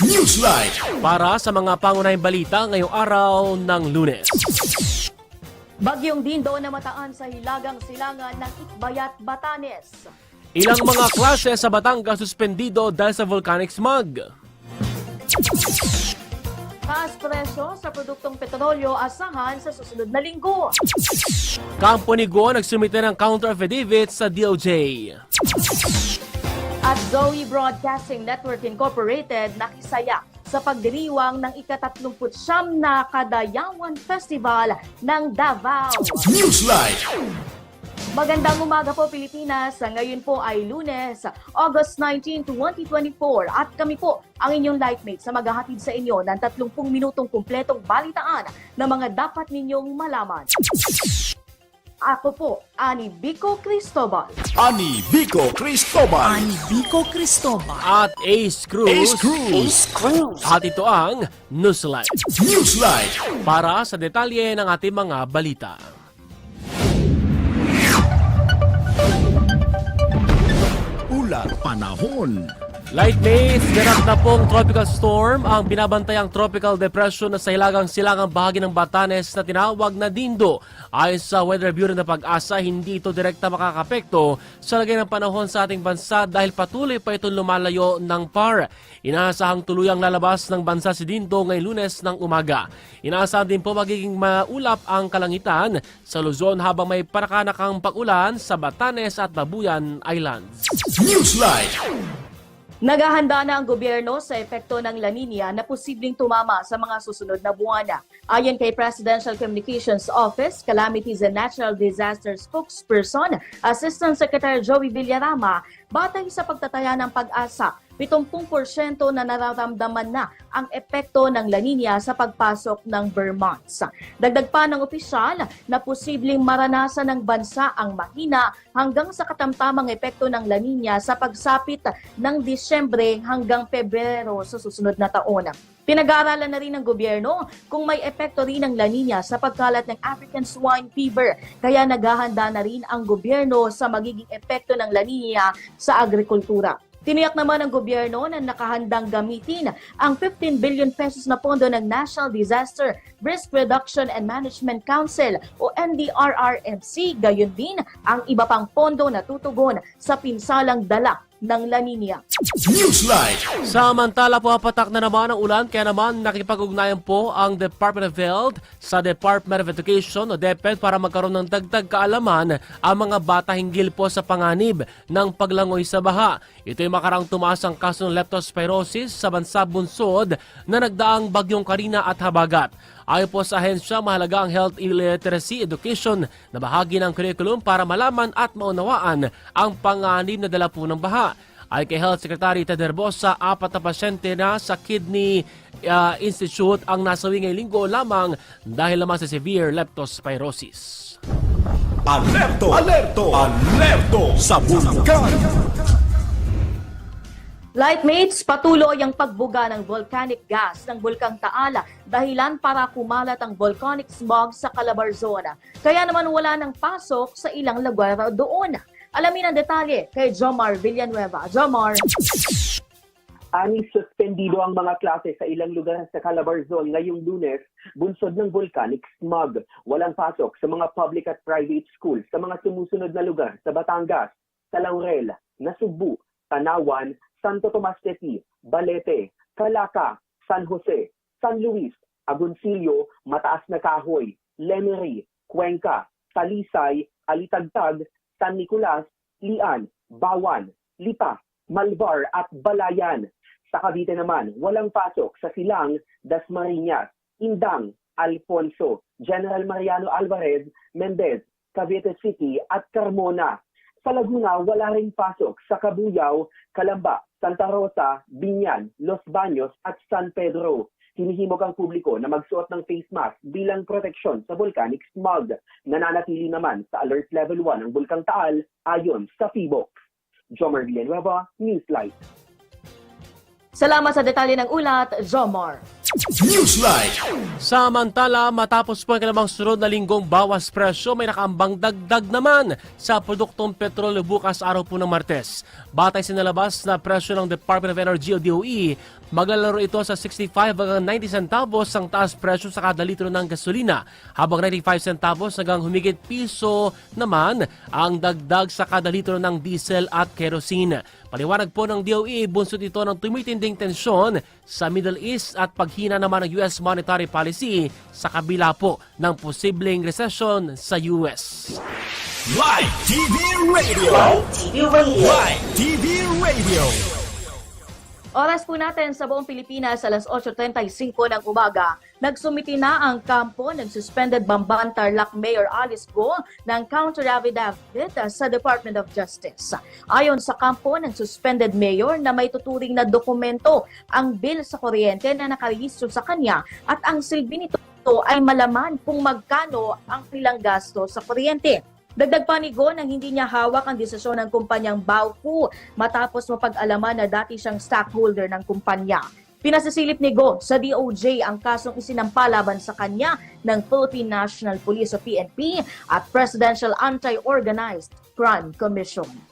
Newsline. Para sa mga pangunahing balita ngayong araw ng lunes. Bagyong Dindo na mataan sa hilagang silangan ng Itbayat, Batanes. Ilang mga klase sa Batangas suspendido dahil sa volcanic smog. Taas presyo sa produktong petrolyo asahan sa susunod na linggo. Kampo ni Go nagsumite ng counter affidavit sa DOJ. At Zoe Broadcasting Network Incorporated nakisaya sa pagdiriwang ng ika-39 na Kadayawan Festival ng Davao. Newsline. Magandang umaga po Pilipinas. Ngayon po ay Lunes, August 19, 2024 at kami po ang inyong lightmate sa maghahatid sa inyo ng 30 minutong kumpletong balitaan na mga dapat ninyong malaman. Ako po, Ani Bico Cristobal. Ani Vico Cristobal. Vico Cristobal. At Ace Cruz. Ace Cruz. Ace Cruz. At ito ang Newsline. Newsline. Para sa detalye ng ating mga balita. Ulat panahon. Lightmates, ganap na pong tropical storm ang binabantayang tropical depression sa hilagang silangang bahagi ng Batanes na tinawag na Dindo. Ayon sa Weather Bureau na pag-asa, hindi ito direkta makakapekto sa lagay ng panahon sa ating bansa dahil patuloy pa itong lumalayo ng PAR. Inaasahang tuluyang lalabas ng bansa si Dindo ngayong lunes ng umaga. Inaasahan din po magiging maulap ang kalangitan sa Luzon habang may parakanakang pag-ulan sa Batanes at Babuyan Islands. Newsline. Naghahanda na ang gobyerno sa epekto ng La Nina na posibleng tumama sa mga susunod na buwan. Ayon kay Presidential Communications Office, Calamities and Natural Disaster Spokesperson, Assistant Secretary Joey Villarama, batay sa pagtataya ng pag-asa, 70% na nararamdaman na ang epekto ng La Nina sa pagpasok ng Vermont. Dagdag pa ng opisyal na posibleng maranasan ng bansa ang mahina hanggang sa katamtamang epekto ng La Nina sa pagsapit ng Disyembre hanggang Pebrero sa susunod na taon. Pinag-aaralan na rin ng gobyerno kung may epekto rin ng La Nina sa pagkalat ng African swine fever. Kaya naghahanda na rin ang gobyerno sa magiging epekto ng La Nina sa agrikultura. Tiniyak naman ng gobyerno na nakahandang gamitin ang 15 billion pesos na pondo ng National Disaster Risk Reduction and Management Council o NDRRMC. Gayon din ang iba pang pondo na tutugon sa pinsalang dala ng La Nina. Newsline. Samantala po patak na naman ang ulan kaya naman nakipag-ugnayan po ang Department of Health sa Department of Education o DepEd para magkaroon ng dagdag kaalaman ang mga bata hinggil po sa panganib ng paglangoy sa baha. Ito ay makarang tumaas ang kaso ng leptospirosis sa bansa bunsod na nagdaang bagyong Karina at Habagat. Ayon po sa ahensya, mahalaga ang health literacy education na bahagi ng curriculum para malaman at maunawaan ang panganib na dala po ng baha. Ay kay Health Secretary Ted Herbosa, apat na pasyente na sa Kidney uh, Institute ang nasawi ngayong linggo lamang dahil lamang sa severe leptospirosis. Alerto. Alerto. Alerto sa bulkan. Lightmates, patuloy ang pagbuga ng volcanic gas ng Bulkang Taala dahilan para kumalat ang volcanic smog sa Calabarzon. Kaya naman wala ng pasok sa ilang lugar doon. Alamin ang detalye kay Jomar Villanueva. Jomar. Ani suspendido ang mga klase sa ilang lugar sa Calabarzon ngayong lunes, bunsod ng volcanic smog. Walang pasok sa mga public at private schools sa mga sumusunod na lugar sa Batangas, sa Laurel, Nasugbu, Tanawan, Santo Tomas de Ti, Balete, Calaca, San Jose, San Luis, Agoncillo, Mataas na Kahoy, Lemery, Cuenca, Talisay, Alitagtag, San Nicolas, Lian, Bawan, Lipa, Malvar at Balayan. Sa Cavite naman, walang pasok sa Silang, Dasmariñas, Indang, Alfonso, General Mariano Alvarez, Mendez, Cavite City at Carmona. Sa Laguna, wala rin pasok sa Cabuyao, Calamba, Santa Rosa, Binyan, Los Baños at San Pedro. Hinihimog ang publiko na magsuot ng face mask bilang proteksyon sa volcanic smog. Nananatili naman sa alert level 1 ang Bulkang Taal ayon sa PHIVOX. Jomer Villanueva, Newslight. Salamat sa detalye ng ulat, Jomar. Newsline. Samantala, matapos po ang kalamang sunod na linggong bawas presyo, may nakaambang dagdag naman sa produktong petrolyo bukas araw po ng Martes. Batay sa nalabas na presyo ng Department of Energy o DOE, maglalaro ito sa 65 hanggang 90 centavos ang taas presyo sa kada litro ng gasolina, habang 95 centavos hanggang humigit piso naman ang dagdag sa kada litro ng diesel at kerosene. Paliwanag po ng DOE, bunsod ito ng tumitinding tensyon sa Middle East at paghina naman ng US monetary policy sa kabila po ng posibleng recession sa US. Live TV Radio. Live TV Radio. Live TV Radio. Oras po natin sa buong Pilipinas alas 8.35 ng umaga. Nagsumiti na ang kampo ng suspended Bamban Tarlac Mayor Alice Go ng counter affidavit sa Department of Justice. Ayon sa kampo ng suspended mayor na may tuturing na dokumento ang bill sa kuryente na nakarehistro sa kanya at ang silbi nito ay malaman kung magkano ang ilang gasto sa kuryente. Dagdag pa ni Go nang hindi niya hawak ang desisyon ng kumpanyang Baufu matapos mapag-alaman na dati siyang stockholder ng kumpanya. Pinasisilip ni Go sa DOJ ang kasong isinampa laban sa kanya ng Philippine National Police o PNP at Presidential Anti-Organized Crime Commission.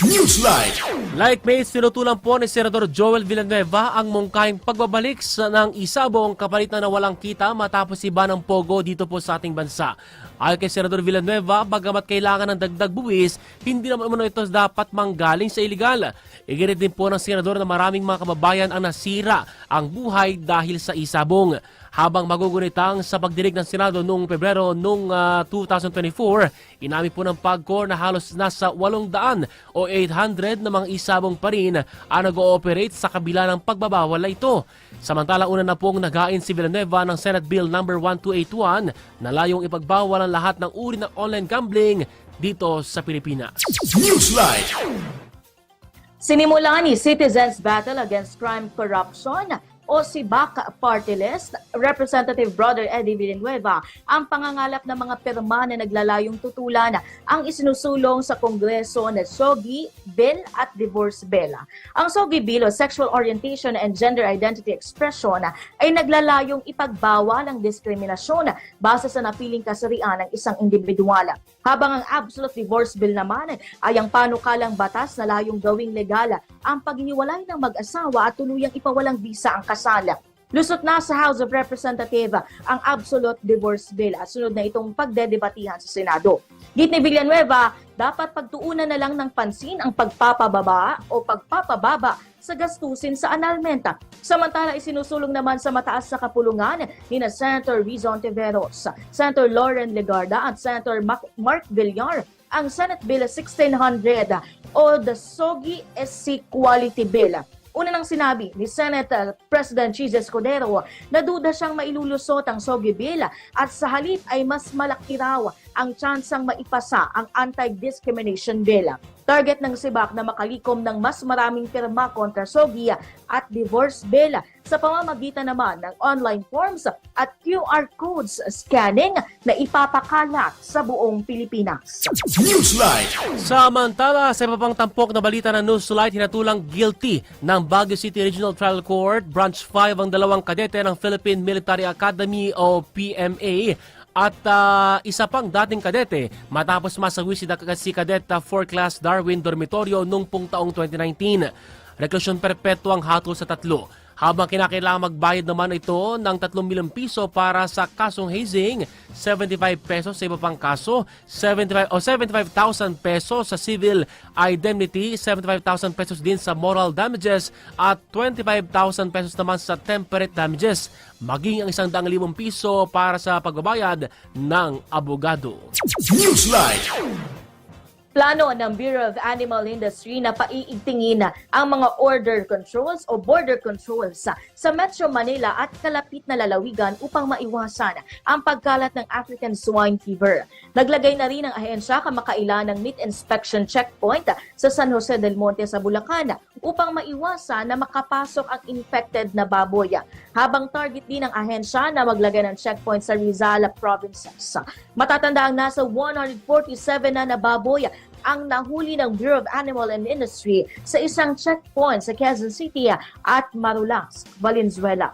Newsline. Like May, sinutulan po ni Senador Joel Villanueva ang mungkahing pagbabalik sa ng isabong kapalit na nawalang kita matapos iba ng Pogo dito po sa ating bansa. Ayon kay Senador Villanueva, bagamat kailangan ng dagdag buwis, hindi naman umano ito dapat manggaling sa iligal. Iginit din po ng Senador na maraming mga kababayan ang nasira ang buhay dahil sa isabong. Habang magugunitang sa pagdinig ng Senado noong Pebrero noong ah, 2024, inamin po ng PAGCOR na halos nasa 800 o 800 na mga isabong pa rin ang nag-ooperate sa kabila ng pagbabawal na ito. Samantala una na pong nagain si Villanueva ng Senate Bill No. 1281 na layong ipagbawal ang lahat ng uri ng online gambling dito sa Pilipinas. Newsline. Sinimula ni Citizens Battle Against Crime Corruption o si BAC Party List, Representative Brother Eddie Villanueva, ang pangangalap ng mga pirma na naglalayong tutulan ang isinusulong sa Kongreso na SOGI Bill at Divorce Bill. Ang SOGI Bill o Sexual Orientation and Gender Identity Expression ay naglalayong ipagbawal ang diskriminasyon base sa napiling kasarian ng isang individual. Habang ang Absolute Divorce Bill naman ay ang panukalang batas na layong gawing legal ang paghiwalay ng mag-asawa at tuluyang ipawalang bisa ang kasal. Lusot na sa House of Representatives ang Absolute Divorce Bill at sunod na itong pagdedebatihan sa Senado. Git ni Villanueva, dapat pagtuunan na lang ng pansin ang pagpapababa o pagpapababa sa gastusin sa analmenta. Samantala, isinusulong naman sa mataas na kapulungan ni na Senator Rizon Tiveros, Senator Lauren Legarda at Senator Mark Villar ang Senate Bill 1600 o the SOGI SC Quality Bill. Una nang sinabi ni Senate uh, President Cheese Escudero na duda siyang mailulusot ang SOGI Bill at sa halip ay mas malaki raw ang tsansang maipasa ang Anti-Discrimination Bill. Target ng SIBAC na makalikom ng mas maraming pirma kontra SOGI at divorce bill sa pamamagitan naman ng online forms at QR codes scanning na ipapakalat sa buong Pilipinas. Newsline. Samantala, sa iba pang tampok na balita ng Newslight, hinatulang guilty ng Baguio City Regional Trial Court, Branch 5 ang dalawang kadete ng Philippine Military Academy o PMA at ah, isa pang dating kadete matapos masawi si, si kadeta 4 Class Darwin Dormitorio noong pong taong 2019. Reklusyon perpetuo ang hatol sa tatlo. Habang kinakailangan magbayad naman ito ng 3 milyong piso para sa kasong hazing, 75 pesos sa iba pang kaso, 75 o 75,000 pesos sa civil indemnity, 75,000 pesos din sa moral damages at 25,000 pesos naman sa temperate damages, maging ang 100,000 piso para sa pagbabayad ng abogado. Newsline. Plano ng Bureau of Animal Industry na paiigtingin ang mga order controls o border controls sa, Metro Manila at kalapit na lalawigan upang maiwasan ang pagkalat ng African swine fever. Naglagay na rin ang ahensya kamakailan ng meat inspection checkpoint sa San Jose del Monte sa Bulacan upang maiwasan na makapasok ang infected na baboy. Habang target din ng ahensya na maglagay ng checkpoint sa Rizal provinces. Matatanda ang nasa 147 na na baboy ang nahuli ng Bureau of Animal and Industry sa isang checkpoint sa Quezon City at Marulas, Valenzuela.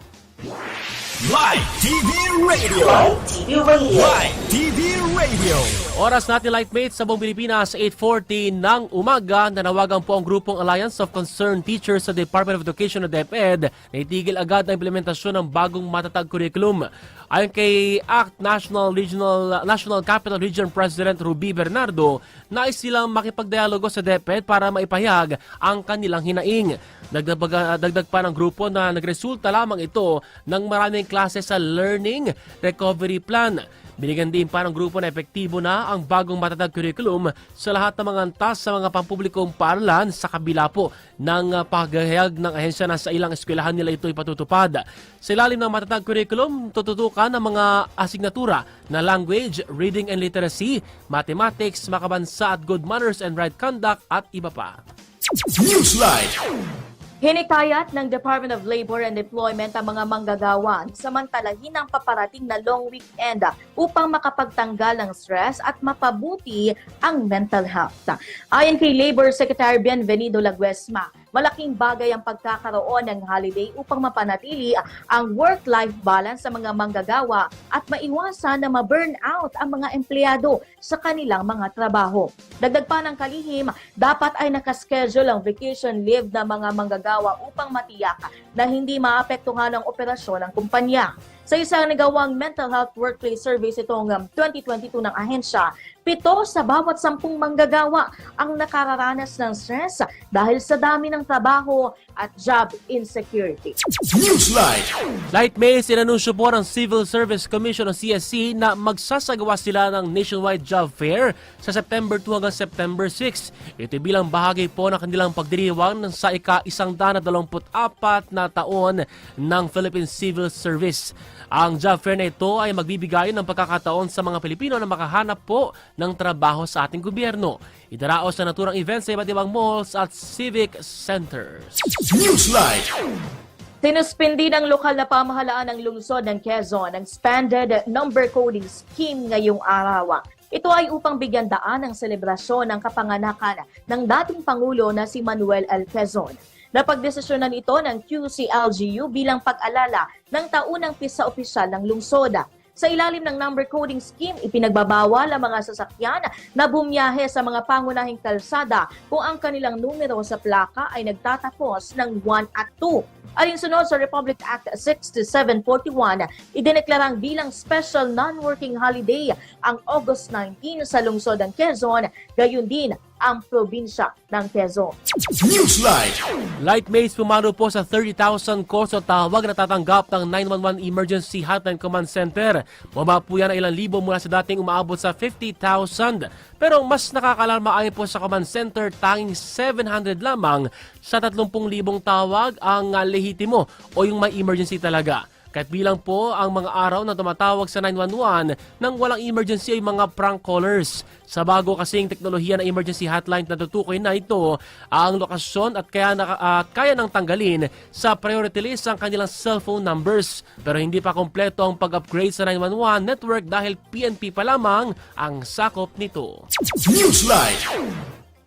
Live TV Radio. Live TV Radio. Live TV Radio. Oras natin Lightmates sa buong Pilipinas, 8.40 ng umaga. Nanawagan po ang grupong Alliance of Concerned Teachers sa Department of Education o DepEd na itigil agad ang implementasyon ng bagong matatag curriculum. Ayon kay ACT National Regional National Capital Region President Ruby Bernardo, nais silang makipagdialogo sa DepEd para maipahayag ang kanilang hinaing. Dagdag, dagdag pa ng grupo na nagresulta lamang ito ng maraming klase sa Learning Recovery Plan. Binigyan din pa ng grupo na epektibo na ang bagong matatag curriculum sa lahat ng mga antas sa mga pampublikong paaralan sa kabila po ng uh, paghahayag ng ahensya na sa ilang eskwelahan nila ito ipatutupad. Sa ilalim ng matatag curriculum, tututukan ang mga asignatura na language, reading and literacy, mathematics, makabansa at good manners and right conduct at iba pa. Newsline. Hinikayat ng Department of Labor and Employment ang mga manggagawa samantalahin ang paparating na long weekend upang makapagtanggal ng stress at mapabuti ang mental health. Ayon kay Labor Secretary Bienvenido Laguesma, malaking bagay ang pagkakaroon ng holiday upang mapanatili ang work-life balance sa mga manggagawa at maiwasan na ma-burn out ang mga empleyado sa kanilang mga trabaho. Dagdag pa ng kalihim, dapat ay nakaschedule ang vacation leave ng mga manggagawa upang matiyak na hindi maapektuhan ang operasyon ng kumpanya. Sa isang nagawang mental health workplace survey itong um, 2022 ng ahensya, pito sa bawat sampung manggagawa ang nakararanas ng stress dahil sa dami ng trabaho at job insecurity. Newsline. Light May, sinanunsyo po ng Civil Service Commission o CSC na magsasagawa sila ng nationwide job fair sa September 2 hanggang September 6. Ito bilang bahagi po ng kanilang pagdiriwang sa ika-124 na taon ng Philippine Civil Service. Ang job fair na ito ay magbibigay ng pagkakataon sa mga Pilipino na makahanap po ng trabaho sa ating gobyerno. Idaraos sa naturang events sa iba't ibang malls at civic centers. Newsline. Sinuspindi ng lokal na pamahalaan ng lungsod ng Quezon ang expanded number coding scheme ngayong araw. Ito ay upang bigyan daan ang selebrasyon ng kapanganakan ng dating Pangulo na si Manuel L. Quezon. Napagdesisyonan ito ng QCLGU bilang pag-alala ng taunang pisa opisyal ng lungsod. Sa ilalim ng number coding scheme, ipinagbabawal ang mga sasakyan na bumiyahe sa mga pangunahing kalsada kung ang kanilang numero sa plaka ay nagtatapos ng 1 at 2. Alinsunod sa Republic Act 6741, idineklarang bilang special non-working holiday ang August 19 sa lungsod ng Quezon, gayon din ang probinsya ng Quezon. Newsline. Light Mates pumano po sa 30,000 koso tawag na tatanggap ng 911 Emergency Hotline Command Center. Bumaba po yan ng ilang libo mula sa dating umaabot sa 50,000. Pero mas nakakalarma ayon po sa Command Center, tanging 700 lamang sa 30,000 tawag ang uh, lehitimo o yung may emergency talaga. Kahit bilang po ang mga araw na tumatawag sa 911 nang walang emergency ay mga prank callers. Sa bago kasing teknolohiya ng emergency hotline na tutukoy na ito ang lokasyon at kaya, na, at kaya nang tanggalin sa priority list ang kanilang cellphone numbers. Pero hindi pa kompleto ang pag-upgrade sa 911 network dahil PNP pa lamang ang sakop nito. Newsline.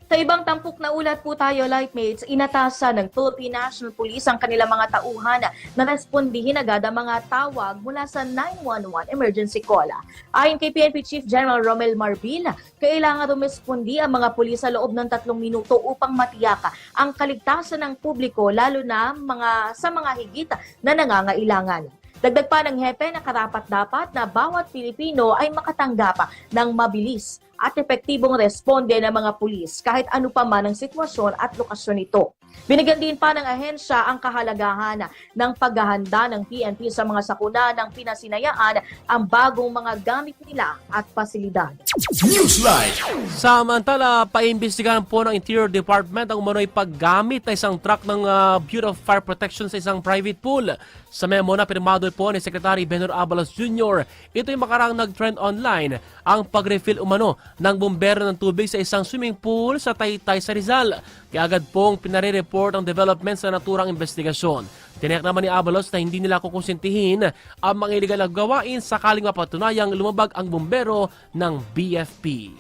Sa ibang tampok na ulat po tayo, Lightmates, inatasan ng Philippine National Police ang kanilang mga tauhan na respondihin agad ang mga tawag mula sa 911 emergency call. Ayon kay PNP Chief General Romel Marbil, kailangan rumespondi ang mga pulis sa loob ng tatlong minuto upang matiyaka ang kaligtasan ng publiko lalo na mga sa mga higit na nangangailangan. Dagdag pa ng hepe na karapat-dapat na bawat Pilipino ay makatanggap ng mabilis at epektibong responde ng mga pulis kahit ano pa man ang sitwasyon at lokasyon nito. Binigyan din pa ng ahensya ang kahalagahan ng paghahanda ng PNP sa mga sakuna ng pinasinayaan ang bagong mga gamit nila at pasilidad. Newsline. Samantala, paimbestigahan po ng Interior Department ang umano'y paggamit na isang truck ng ah, Bureau of Fire Protection sa isang private pool. Sa memo na pirmado po ni Secretary Benor Abalos Jr., ito'y makarang nag-trend online ang pag-refill umano ng bumbero ng tubig sa isang swimming pool sa Taytay sa Rizal. Kaya agad pong pinare-report ang development sa naturang investigasyon. Tiniyak naman ni Abalos na hindi nila kukonsintihin ang mga iligal na gawain sakaling mapatunayang lumabag ang bumbero ng BFP.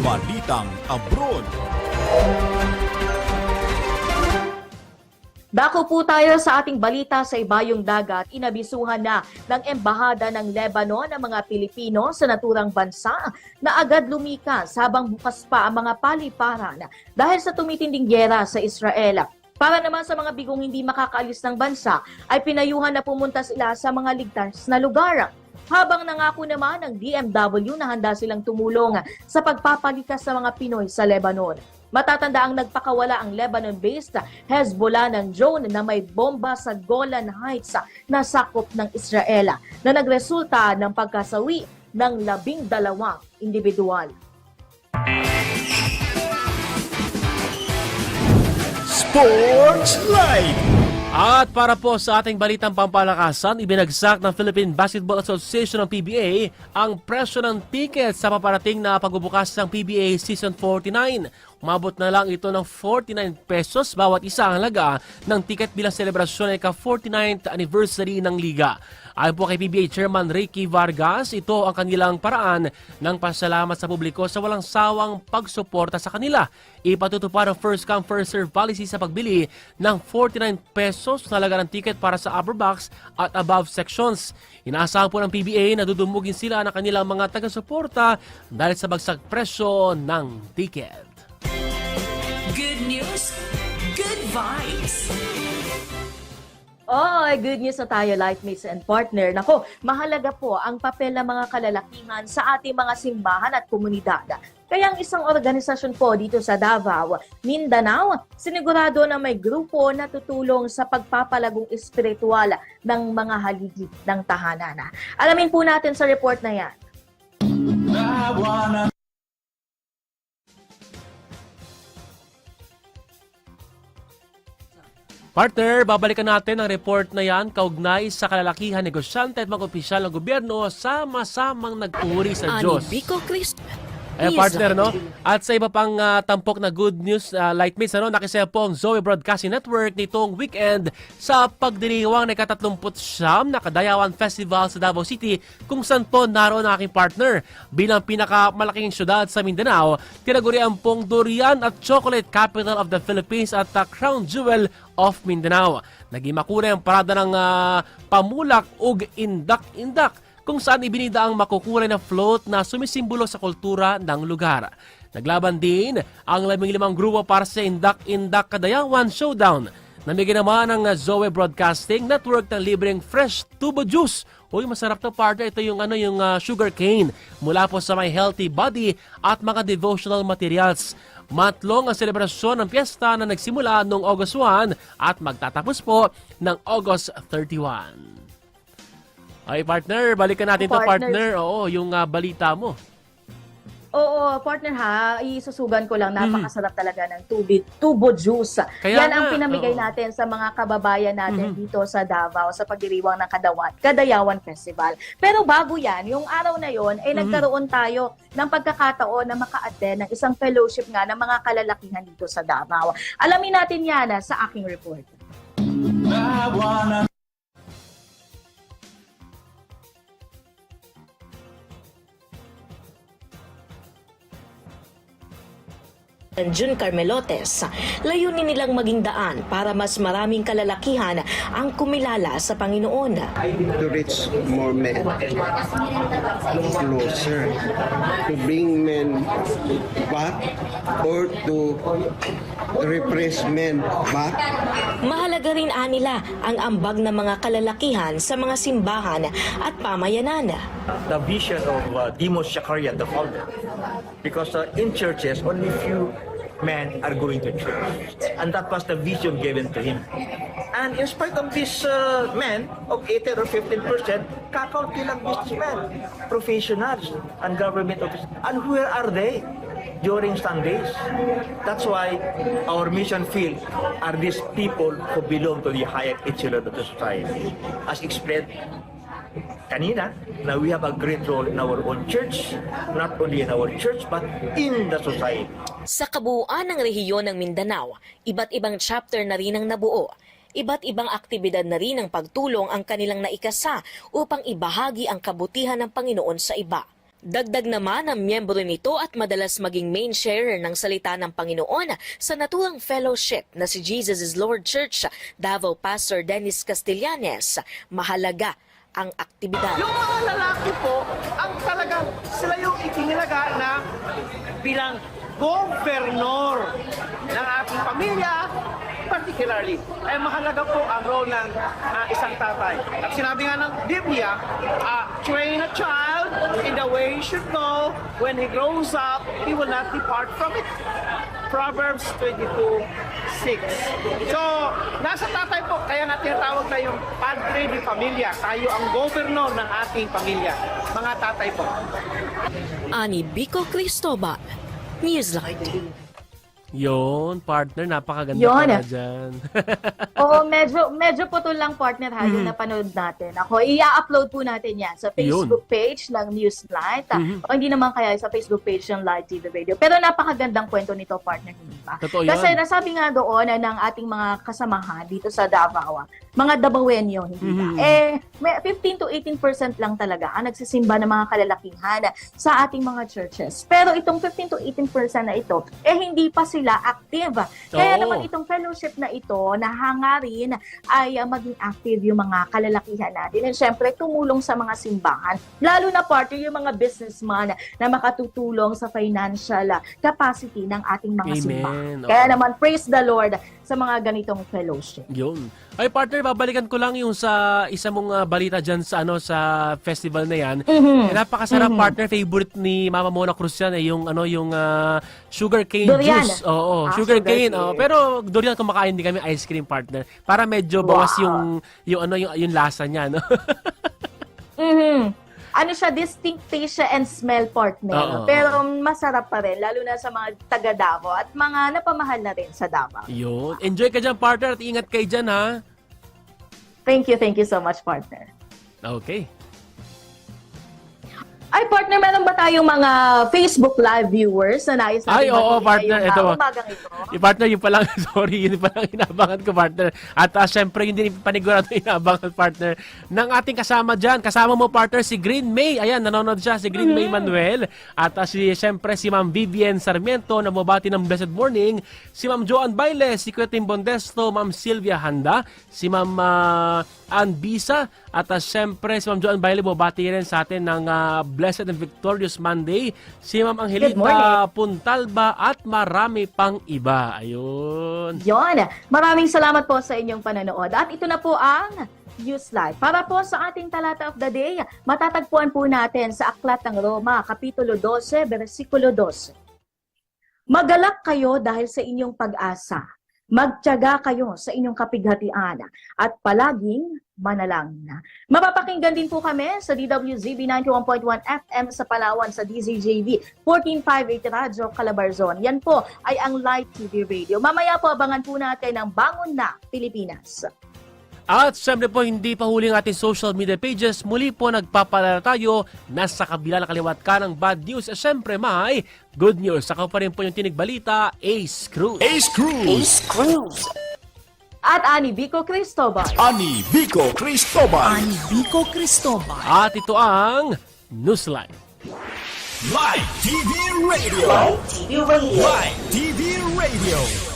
Balitang Abroad. Dako po tayo sa ating balita sa ibayong dagat. Inabisuhan na ng Embahada ng Lebanon ang mga Pilipino sa naturang bansa na agad lumikas habang bukas pa ang mga paliparan dahil sa tumitinding gyera sa Israel. Para naman sa mga bigong hindi makakaalis ng bansa, ay pinayuhan na pumunta sila sa mga ligtas na lugar. Habang nangako naman ng DMW na handa silang tumulong sa pagpapalikas sa mga Pinoy sa Lebanon. Matatanda ang nagpakawala ang Lebanon-based Hezbollah ng drone na may bomba sa Golan Heights na sakop ng Israel na nagresulta ng pagkasawi ng labing dalawang individual. Sports Live. At para po sa ating balitang pampalakasan, ibinagsak ng Philippine Basketball Association ng PBA ang presyo ng ticket sa paparating na pagbubukas ng PBA Season 49. Umabot na lang ito ng 49 pesos bawat isa ang halaga ng ticket bilang selebrasyon ng ka-49th anniversary ng liga. Ayon po kay PBA Chairman Ricky Vargas, ito ang kanilang paraan ng pasalamat sa publiko sa walang sawang pagsuporta sa kanila. Ipatutupad ang first come first serve policy sa pagbili ng 49 pesos na halaga ng ticket para sa upper box at above sections. Inaasahan po ng PBA na dudumugin sila ng kanilang mga taga-suporta dahil sa bagsak presyo ng ticket. Vibes. Oh, good news na tayo, life mates and partner. Nako, mahalaga po ang papel ng mga kalalakihan sa ating mga simbahan at komunidad. Kaya ang isang organisasyon po dito sa Davao, Mindanao, sinigurado na may grupo na tutulong sa pagpapalagong espiritual ng mga haligi ng tahanan. Alamin po natin sa report na yan. Partner, babalikan natin ang report na yan kaugnay sa kalalakihan, negosyante at mga opisyal ng gobyerno sama-samang nagpuri sa Diyos. Bico Cristo. Ay, partner, no? At sa iba pang ah, tampok na good news, uh, lightmates, ano, nakisaya po ang Zoe Broadcasting Network nitong weekend sa pagdiriwang na ikatatlumput siyam na Kadayawan Festival sa Davao City kung saan po naroon ang aking partner. Bilang pinakamalaking syudad sa Mindanao, tinagurian pong durian at chocolate capital of the Philippines at the crown jewel of Mindanao. Naging makulay ang parada ng ah, pamulak ug indak-indak kung saan ibinida ang makukulay na float na sumisimbolo sa kultura ng lugar. Naglaban din ang labing limang grupo para sa Indak-Indak Kadayawan Showdown. Namigay naman ng Zoe Broadcasting Network ng libreng fresh tubo juice. Uy, masarap to partner. Ito yung ano yung ah, sugar cane mula po sa my healthy body at mga devotional materials. Matlong ang selebrasyon ng piyesta na nagsimula noong August 1 at magtatapos po ng August 31. Ay partner, balikan natin to Partners. partner. Oo, yung ah, balita mo. Oo, partner ha, isusugan ko lang, napakasarap talaga ng tubig, tubo juice. Kaya Yan ang nga, pinamigay oo. natin sa mga kababayan natin dito sa Davao sa pagdiriwang ng Kadawan, Kadayawan Festival. Pero bago yan, yung araw na yon ay nagkaroon tayo ng pagkakataon na maka-attend ng isang fellowship nga ng mga kalalakihan dito sa Davao. Alamin natin yan ah, sa aking report. Jun Carmelotes, layunin nilang maging daan para mas maraming kalalakihan ang kumilala sa Panginoon. to reach more men closer to bring men back or to repressment back. Mahalaga rin anila ang ambag ng mga kalalakihan sa mga simbahan at pamayanan. the vision of uh, Demos Shakarian, the founder. Because uh, in churches, only few men are going to church. And that was the vision given to him. And in spite of this uh, men of 18 or 15 percent, kakaunti lang businessmen, professionals, and government officials. And where are they? During Sundays. That's why our mission field are these people who belong to the higher echelon of the society. As explained kanina na we have a great role in our own church, not only in our church, but in the society. Sa kabuuan ng rehiyon ng Mindanao, iba't ibang chapter na rin ang nabuo. Iba't ibang aktibidad na rin ang pagtulong ang kanilang naikasa upang ibahagi ang kabutihan ng Panginoon sa iba. Dagdag naman ang miyembro nito at madalas maging main sharer ng salita ng Panginoon sa naturang fellowship na si Jesus is Lord Church, Davao Pastor Dennis Castellanes. Mahalaga ang aktibidad. Yung mga lalaki po, ang talagang sila yung itinilaga na bilang governor ng ating pamilya, particularly. Ay mahalaga po ang role ng ah, isang tatay. At sinabi nga ng Biblia, ah, train a child in the way he should go. When he grows up, he will not depart from it. Proverbs 22, 6. So, nasa tatay po, kaya nga tinatawag na yung padre de familia. Tayo ang governor ng ating pamilya. Mga tatay po. Ani Bico Cristobal, Newslight. Yon, partner, napakaganda Yun. pala dyan. Oo, medyo, medyo putol lang partner ha, yung napanood natin. Ako, i-upload po natin yan sa Facebook page ng Newslight. ah, Mhm. O hindi naman kaya sa Facebook page ng Live TV Radio. Pero napakagandang kwento nito partner, hindi ba? Totoo yan. Kasi nasabi nga doon ah, ng ating mga kasamahan dito sa Davao, ah, mga Dabawenyo, hindi ba? Mhm. Eh, may 15 to 18% lang talaga ang nagsisimba ng mga kalalakihan ah, sa ating mga churches. Pero itong 15 to 18% na ito, eh hindi pa sila active. Kaya Oo. naman itong fellowship na ito, nahangarin ay uh, maging active yung mga kalalakihan natin. And syempre, tumulong sa mga simbahan. Lalo na partner yung mga businessman na makatutulong sa financial uh, capacity ng ating mga Amen. simbahan. Kaya naman, praise the Lord sa mga ganitong fellowship. Yun. Ay partner, babalikan ko lang yung sa isa mong ah, balita dyan sa ano sa festival na yan. Mhm. Eh, napakasarap Mhm. partner, favorite ni Mama Mona Cruz yan eh, yung ano yung ah, sugar cane Durian. juice. Oo, Ah, sugar, sugar cane. cane. oo. pero durian kumakain din kami ice cream partner para medyo bawas Wow. yung yung ano yung, yung lasa niya no. Mhm. Ano siya, distinct taste siya and smell partner. Oo. Pero masarap pa rin, lalo na sa mga taga Davao at mga napamahal na rin sa Davao. Yun. Enjoy ka dyan partner at ingat kayo dyan ha. Thank you, thank you so much, partner. Okay. Ay, partner, meron ba tayong mga Facebook Live viewers na nais natin Ay, oo, partner. Ito. umagang ito? Yung partner, yun pa lang, sorry, yun pa lang inabangan ko, partner. At uh, syempre, yun din panigurado inabangan, partner, ng ating kasama dyan. Kasama mo, partner, si Green May. Ayan, nanonood siya, si Green May Manuel. At uh, si, syempre, si Ma'am Vivian Sarmiento, na bumabati ng Blessed Morning. Si Ma'am Joan Bailes, si Kuya Tim Bondesto, Ma'am Sylvia Handa, si Ma'am uh, Ann Bisa, at uh, syempre, si Ma'am Joan Bailes, bumabati rin sa atin ng uh, Blessed and Victorious Monday. Si Ma'am. Angelita Puntalba at marami pang iba. Ayun. Yon. Maraming salamat po sa inyong panonood. At ito na po ang News Live. Para po sa ating talata of the day, matatagpuan po natin sa Aklat ng Roma, Kapitulo 12, versikulo 12. Magalak kayo dahil sa inyong pag-asa. Magtiyaga kayo sa inyong kapighatian at palaging manalangin. Mapapakinggan din po kami sa DWZB 91.1 FM sa Palawan sa DZJV 1458 Radyo Calabarzon. Yan po ay ang Live TV Radio. Mamaya po abangan po natin ang Bangon na Pilipinas. At syempre po, hindi pa huling ating social media pages. Muli po nagpapalala tayo na sa kabila na kaliwat ka ng bad news. Eh, syempre may good news. Saka pa rin po yung tinig balita, Ace Cruz. Ace Cruz, At Ani Vico Cristobal. Ani Vico Cristobal, Ani Vico Cristobal. At ito ang Newsline. Live TV Radio, Live TV Radio, Live TV Radio.